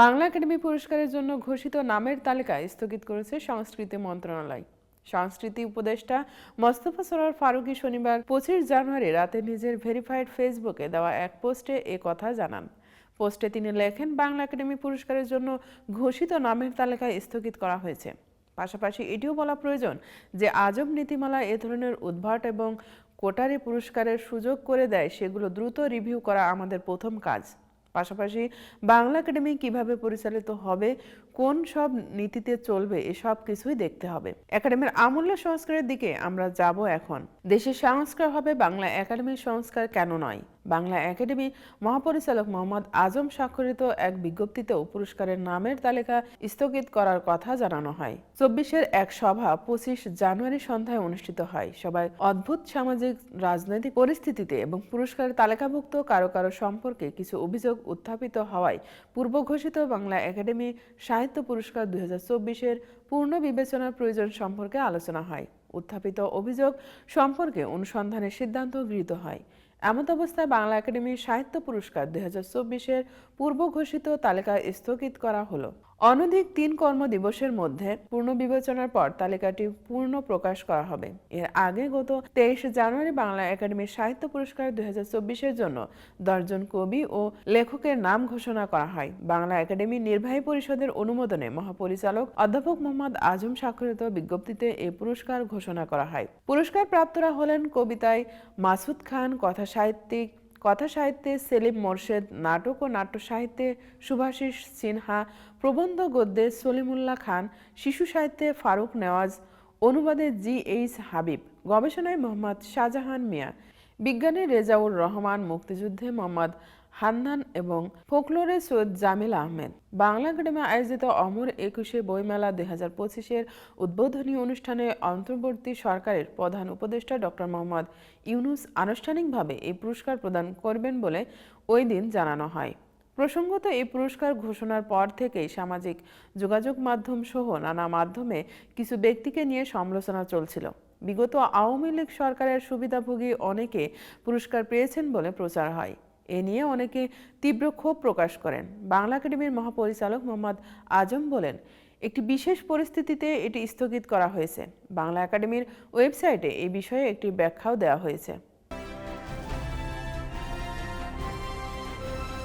Bangla academy পুরস্কারের জন্য ঘোষিত নামের তালিকা স্থগিত করেছে সংস্কৃতি মন্ত্রণালয়। সংস্কৃতি উপদেষ্টা মোস্তফা সরোয়ার ফারুকি শনিবার পঁচিশ জানুয়ারি রাতে নিজের ভেরিফাইড ফেসবুকে দেওয়া এক পোস্টে এ কথা জানান। পোস্টে তিনি লেখেন, বাংলা একাডেমি পুরস্কারের জন্য ঘোষিত নামের তালিকা স্থগিত করা হয়েছে। পাশাপাশি এটিও বলা প্রয়োজন যে আজব নীতিমালা এ ধরনের উদ্ভট এবং কোটারি পুরস্কারের সুযোগ করে দেয়, সেগুলো দ্রুত রিভিউ করা আমাদের প্রথম কাজ। পাশাপাশি বাংলা একাডেমি কীভাবে পরিচালিত হবে কোন সব নীতিতে চলবে এসব কিছুই দেখতে হবে। একাডেমির আমূল্য সংস্কারের দিকে আমরা যাব এখন। দেশের সংস্কার হবে বাংলা একাডেমির সংস্কার কেন নয়? বাংলা একাডেমি মহাপরিচালক মোহাম্মদ আজম স্বাক্ষরিত এক বিজ্ঞপ্তিতেও পুরস্কারের নামের তালিকা স্থগিত করার কথা জানানো হয়। চব্বিশের এক সভা পঁচিশ জানুয়ারি সন্ধ্যায় অনুষ্ঠিত হয়। সবাই অদ্ভুত সামাজিক, রাজনৈতিক পরিস্থিতিতে এবং পুরস্কারের তালিকাভুক্ত কারও কারও সম্পর্কে কিছু অভিযোগ উত্থাপিত হওয়ায় পূর্ব ঘোষিত বাংলা একাডেমি সাহিত্য পুরস্কার দুই হাজার চব্বিশের পূর্ণ বিবেচনার প্রয়োজন সম্পর্কে আলোচনা হয়। উত্থাপিত অভিযোগ সম্পর্কে অনুসন্ধানের সিদ্ধান্ত গৃহীত হয়। এমত অবস্থায় বাংলা একাডেমির সাহিত্য পুরস্কার দুই হাজার চব্বিশের পূর্ব ঘোষিত তালিকা স্থগিত করা হলো। অনধিক তিন কর্মদিবসের মধ্যে পূর্ণ বিবেচনার পর তালিকাটি পূর্ণ প্রকাশ করা হবে। এর আগে গত তেইশ জানুয়ারি বাংলা একাডেমির সাহিত্য পুরস্কার দুই চব্বিশের জন্য দশজন কবি ও লেখকের নাম ঘোষণা করা হয়। বাংলা একাডেমির নির্বাহী পরিষদের অনুমোদনে মহাপরিচালক অধ্যাপক মোহাম্মদ আজম স্বাক্ষরিত বিজ্ঞপ্তিতে এই পুরস্কার ঘোষণা করা হয়। পুরস্কার প্রাপ্তরা হলেন কবিতায় মাসুদ খান কথা সাহিত্যিক কথা সাহিত্যে সেলিম মোর্শেদ, নাটক ও নাট্য সাহিত্যে সুভাষিস সিনহা, প্রবন্ধ গদ্যে সলিমুল্লাহ খান, শিশু সাহিত্যে ফারুক নেওয়াজ, অনুবাদে জি এইচ হাবিব, গবেষণায় মোহাম্মদ শাহজাহান মিয়া। বিজ্ঞানী রেজাউর রহমান, মুক্তিযুদ্ধে মোহাম্মদ হান্নান এবং ফোকলোরে সৈয়দ জামিল আহমেদ। বাংলা একাডেমি আয়োজিত অমর একুশে বইমেলা দুই হাজার পঁচিশের উদ্বোধনী অনুষ্ঠানে অন্তর্বর্তী সরকারের প্রধান উপদেষ্টা ডক্টর মোহাম্মদ ইউনুস আনুষ্ঠানিকভাবে এই পুরস্কার প্রদান করবেন বলে ওই দিন জানানো হয়। প্রসঙ্গত, এই পুরস্কার ঘোষণার পর থেকেই সামাজিক যোগাযোগ মাধ্যম সহ নানা মাধ্যমে কিছু ব্যক্তিকে নিয়ে সমালোচনা চলছিল। বিগত আওয়ামী লীগ সরকারের সুবিধাভোগী অনেকে পুরস্কার পেয়েছেন বলে প্রচার হয়। এ নিয়ে অনেকে তীব্র ক্ষোভ প্রকাশ করেন। বাংলা একাডেমির মহাপরিচালক মোহাম্মদ আজম বলেন, একটি বিশেষ পরিস্থিতিতে এটি স্থগিত করা হয়েছে। বাংলা একাডেমির ওয়েবসাইটে এই বিষয়ে একটি ব্যাখ্যাও দেওয়া হয়েছে।